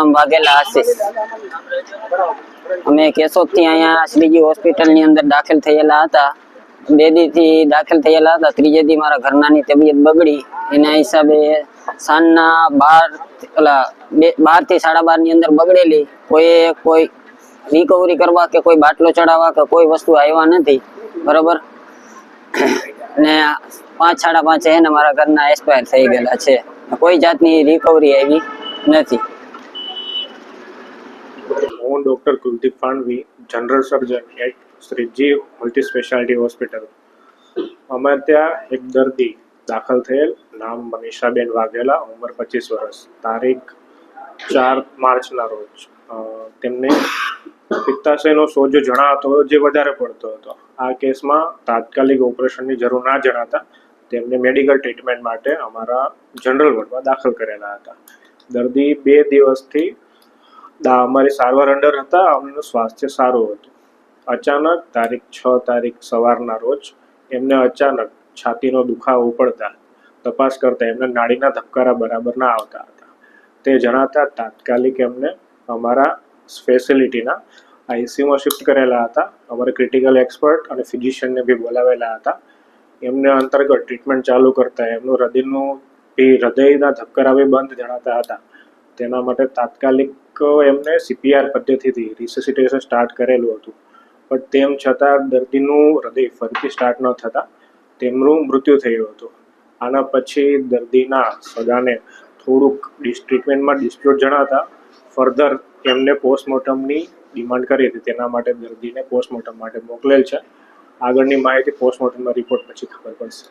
નામ વાઘેલા આશીષ. અમે કેશોદથી અહીંયા શ્રીજી હોસ્પિટલની અંદર દાખલ થયેલા હતા. બે દીથી દાખલ થયેલા હતા. ત્રીજે દી મારા ઘરનાની તબિયત બગડી. એના હિસાબે સાંજના બાર ઓલા બે બારથી સાડા બારની અંદર બગડેલી. કોઈ કોઈ રિકવરી કરવા કે કોઈ બાટલો ચડાવવા કે કોઈ વસ્તુ આવ્યા નથી. બરોબર? ને પાંચ સાડા પાંચે ને મારા ઘરના એક્સપાયર થઈ ગયેલા છે. કોઈ જાતની રિકવરી આવી નથી. હું doctor Kuldeep Panvi general surgeon at Shriji multi speciality hospital અમે ત્યાં એક દર્દી દાખલ થયેલ. નામ મનીષાબેન વાઘેલા, ઉંમર પચીસ વર્ષ. તારીખ ચાર માર્ચના રોજ. તેમને પિત્તાશયનો સોજો જણાતો જે વધારે પડતો હતો. આ કેસમાં તાત્કાલિક ઓપરેશનની જરૂર ના જણાતા તેમને મેડિકલ ટ્રીટમેન્ટ માટે અમારા જનરલ વોર્ડમાં દાખલ કરેલા હતા. દર્દી બે દિવસથી અમારી સારવાર અંડર હતા, અમનું સ્વાસ્થ્ય સારું હતું. અચાનક તારીખ છ તારીખ સવારના રોજ એમને અચાનક છાતીનો દુખાવો ઉપડતા તપાસ કરતા એમને નાડીના ધબકારા બરાબર ના આવતા હતા. તે જણાતા તાત્કાલિક એમને અમારા ફેસિલિટીના આઈસીયુમાં શિફ્ટ કરેલા હતા. અમારે ક્રિટિકલ એક્સપર્ટ અને ફિઝિશિયનને બી બોલાવેલા હતા. એમને અંતર્ગત ટ્રીટમેન્ટ ચાલુ કરતા એમનું હૃદયનું બી હૃદયના ધબકારા બી બંધ જણાતા હતા. તેના માટે તાત્કાલિક એમને સીપીઆર પદ્ધતિથી રિસેસિટેશન સ્ટાર્ટ કરેલું હતું. પણ તેમ છતાં દર્દીનું હૃદય ફરીથી સ્ટાર્ટ ન થતાં તેમનું મૃત્યુ થયું હતું. આના પછી દર્દીના સગાને થોડુંક ડિસ ટ્રીટમેન્ટમાં ડિસ્પ્યુટ જણાતા ફર્ધર એમને પોસ્ટમોર્ટમની ડિમાન્ડ કરી હતી. તેના માટે દર્દીને પોસ્ટમોર્ટમ માટે મોકલેલ છે. આગળની માહિતી પોસ્ટમોર્ટમના રિપોર્ટ પછી ખબર પડશે.